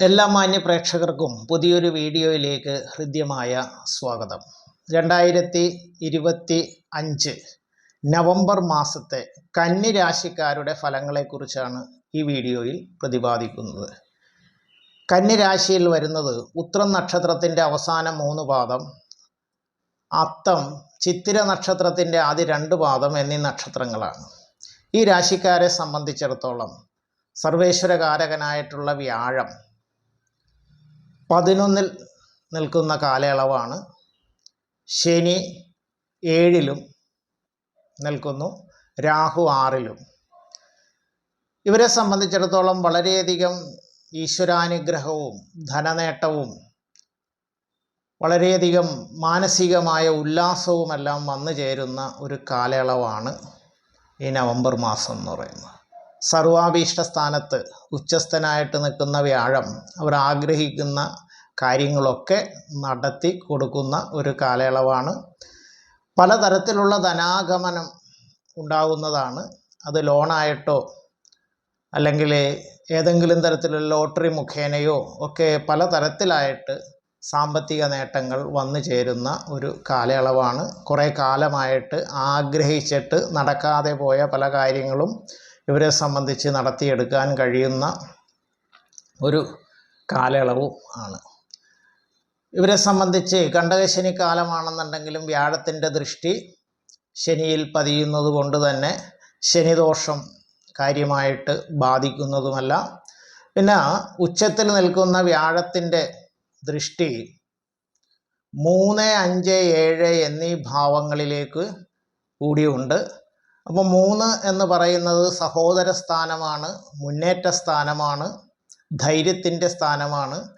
എല്ലാ മാന്യ പ്രേക്ഷകർക്കും പുതിയൊരു വീഡിയോയിലേക്ക് ഹൃദ്യമായ സ്വാഗതം. രണ്ടായിരത്തി ഇരുപത്തി അഞ്ച് നവംബർ മാസത്തെ കന്നി രാശിക്കാരുടെ ഫലങ്ങളെക്കുറിച്ചാണ് ഈ വീഡിയോയിൽ പ്രതിപാദിക്കുന്നത്. കന്നി രാശിയിൽ വരുന്നത് ഉത്രം നക്ഷത്രത്തിന്റെ അവസാന മൂന്ന് പാദം അത്തം ചിത്തിര നക്ഷത്രത്തിന്റെ ആദ്യ രണ്ട് പാദം എന്നീ നക്ഷത്രങ്ങളാണ്. ഈ രാശിക്കാരെ സംബന്ധിച്ചിടത്തോളം സർവേശ്വരകാരകനായിട്ടുള്ള വ്യാഴം പതിനൊന്നിൽ നിൽക്കുന്ന കാലയളവാണ്. ശനി ഏഴിലും നിൽക്കുന്നു. രാഹു ആറിലും. ഇവരെ സംബന്ധിച്ചിടത്തോളം വളരെയധികം ഈശ്വരാനുഗ്രഹവും ധനനേട്ടവും വളരെയധികം മാനസികമായ ഉല്ലാസവുമെല്ലാം വന്നു ചേരുന്ന ഒരു കാലയളവാണ് ഈ നവംബർ മാസം എന്ന് പറയുന്നത്. സർവാഭീഷ്ട സ്ഥാനത്ത് ഉച്ചസ്ഥനായിട്ട് നിൽക്കുന്ന വ്യാഴം അവർ ആഗ്രഹിക്കുന്ന കാര്യങ്ങളൊക്കെ നടത്തി കൊടുക്കുന്ന ഒരു കാലയളവാണ്. പലതരത്തിലുള്ള ധനാഗമനം ഉണ്ടാകുന്നതാണ് അത് ലോണായിട്ടോ അല്ലെങ്കിൽ ഏതെങ്കിലും തരത്തിലുള്ള ലോട്ടറി മുഖേനയോ ഒക്കെ പലതരത്തിലായിട്ട് സാമ്പത്തിക നേട്ടങ്ങൾ വന്നു ചേരുന്ന ഒരു കാലയളവാണ്. കുറേ കാലമായിട്ട് ആഗ്രഹിച്ചിട്ട് നടക്കാതെ പോയ പല കാര്യങ്ങളും ഇവരെ സംബന്ധിച്ച് നടത്തിയെടുക്കാൻ കഴിയുന്ന ഒരു കാലയളവും ആണ്. ഇവരെ സംബന്ധിച്ച് കണ്ടകശനി കാലമാണെന്നുണ്ടെങ്കിലും വ്യാഴത്തിന്റെ ദൃഷ്ടി ശനിയിൽ പതിയുന്നത് കൊണ്ട് തന്നെ ശനിദോഷം കാര്യമായിട്ട് ബാധിക്കുന്നതുമല്ല. പിന്നെ ഉച്ചത്തിൽ നിൽക്കുന്ന വ്യാഴത്തിന്റെ ദൃഷ്ടി മൂന്ന് അഞ്ച് ഏഴ് എന്നീ ഭാവങ്ങളിലേക്ക് കൂടിയുണ്ട്. അപ്പോൾ മൂന്ന് എന്ന് പറയുന്നത് സഹോദര സ്ഥാനമാണ് മുന്നേറ്റ സ്ഥാനമാണ് ധൈര്യത്തിന്റെ സ്ഥാനമാണ്.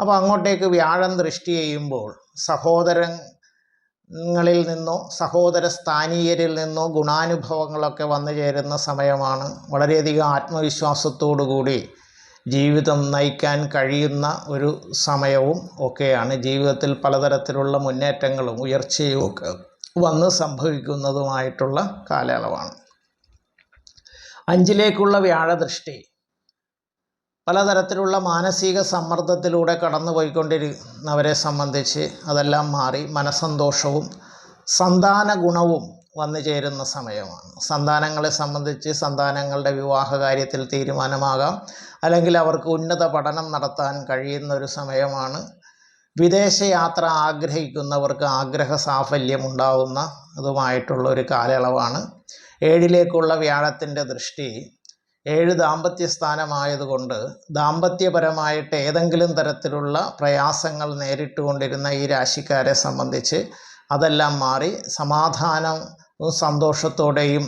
അപ്പോൾ അങ്ങോട്ടേക്ക് വ്യാഴം ദൃഷ്ടി ചെയ്യുമ്പോൾ സഹോദരങ്ങളിൽ നിന്നോ സഹോദര സ്ഥാനീയരിൽ നിന്നോ ഗുണാനുഭവങ്ങളൊക്കെ വന്നു ചേരുന്ന സമയമാണ്. വളരെയധികം ആത്മവിശ്വാസത്തോടു കൂടി ജീവിതം നയിക്കാൻ കഴിയുന്ന ഒരു സമയവും ഒക്കെയാണ്. ജീവിതത്തിൽ പലതരത്തിലുള്ള മുന്നേറ്റങ്ങളും ഉയർച്ചയും ഒക്കെ. വന്ന് സംഭവിക്കുന്നതുമായിട്ടുള്ള കാലയളവാണ്. അഞ്ചിലേക്കുള്ള വ്യാഴദൃഷ്ടി. പലതരത്തിലുള്ള മാനസിക സമ്മർദ്ദത്തിലൂടെ കടന്നു പോയിക്കൊണ്ടിരുന്നവരെ സംബന്ധിച്ച് അതെല്ലാം മാറി മനസ്സന്തോഷവും സന്താന ഗുണവും വന്നു ചേരുന്ന സമയമാണ്. സന്താനങ്ങളെ സംബന്ധിച്ച് സന്താനങ്ങളുടെ വിവാഹ കാര്യത്തിൽ തീരുമാനമാകാം. അല്ലെങ്കിൽ അവർക്ക് ഉന്നത പഠനം നടത്താൻ കഴിയുന്ന ഒരു സമയമാണ് വിദേശയാത്ര ആഗ്രഹിക്കുന്നവർക്ക് ആഗ്രഹ സാഫല്യം ഉണ്ടാവുന്ന അതുമായിട്ടുള്ള ഒരു കാലയളവാണ്. ഏഴിലേക്കുള്ള വ്യാഴത്തിന്റെ ദൃഷ്ടി ഏഴ് ദാമ്പത്യ സ്ഥാനമായതുകൊണ്ട് ദാമ്പത്യപരമായിട്ട് ഏതെങ്കിലും തരത്തിലുള്ള പ്രയാസങ്ങൾ നേരിട്ടുകൊണ്ടിരുന്ന ഈ രാശിക്കാരെ സംബന്ധിച്ച് അതെല്ലാം മാറി സമാധാനവും സന്തോഷത്തോടെയും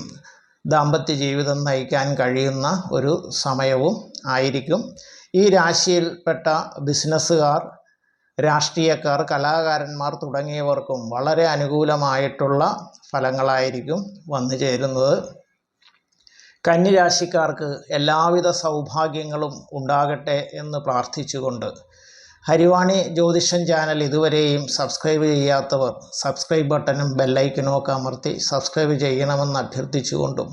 ദാമ്പത്യ ജീവിതം നയിക്കാൻ കഴിയുന്ന ഒരു സമയവും ആയിരിക്കും. ഈ രാശിയിൽപ്പെട്ട ബിസിനസ്സുകാർ രാഷ്ട്രീയക്കാർ കലാകാരന്മാർ തുടങ്ങിയവർക്കും വളരെ അനുകൂലമായിട്ടുള്ള ഫലങ്ങളായിരിക്കും വന്നു ചേരുന്നത്. കന്നിരാശിക്കാർക്ക് എല്ലാവിധ സൗഭാഗ്യങ്ങളും ഉണ്ടാകട്ടെ എന്ന് പ്രാർത്ഥിച്ചുകൊണ്ട് ഹരിവാണി ജ്യോതിഷൻ ചാനൽ ഇതുവരെയും സബ്സ്ക്രൈബ് ചെയ്യാത്തവർ സബ്സ്ക്രൈബ് ബട്ടണും ബെല്ലൈക്കനും ഒക്കെ അമർത്തി സബ്സ്ക്രൈബ് ചെയ്യണമെന്ന് അഭ്യർത്ഥിച്ചുകൊണ്ടും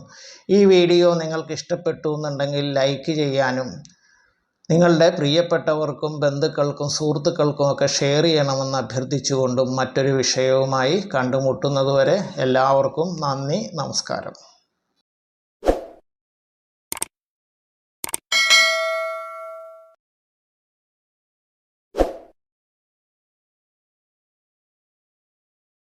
ഈ വീഡിയോ നിങ്ങൾക്ക് ഇഷ്ടപ്പെട്ടു എന്നുണ്ടെങ്കിൽ ലൈക്ക് ചെയ്യാനും നിങ്ങളുടെ പ്രിയപ്പെട്ടവർക്കും ബന്ധുക്കൾക്കും സുഹൃത്തുക്കൾക്കും ഒക്കെ ഷെയർ ചെയ്യണമെന്ന് അഭ്യർത്ഥിച്ചുകൊണ്ടും മറ്റൊരു വിഷയവുമായി കണ്ടുമുട്ടുന്നതുവരെ എല്ലാവർക്കും നന്ദി നമസ്കാരം.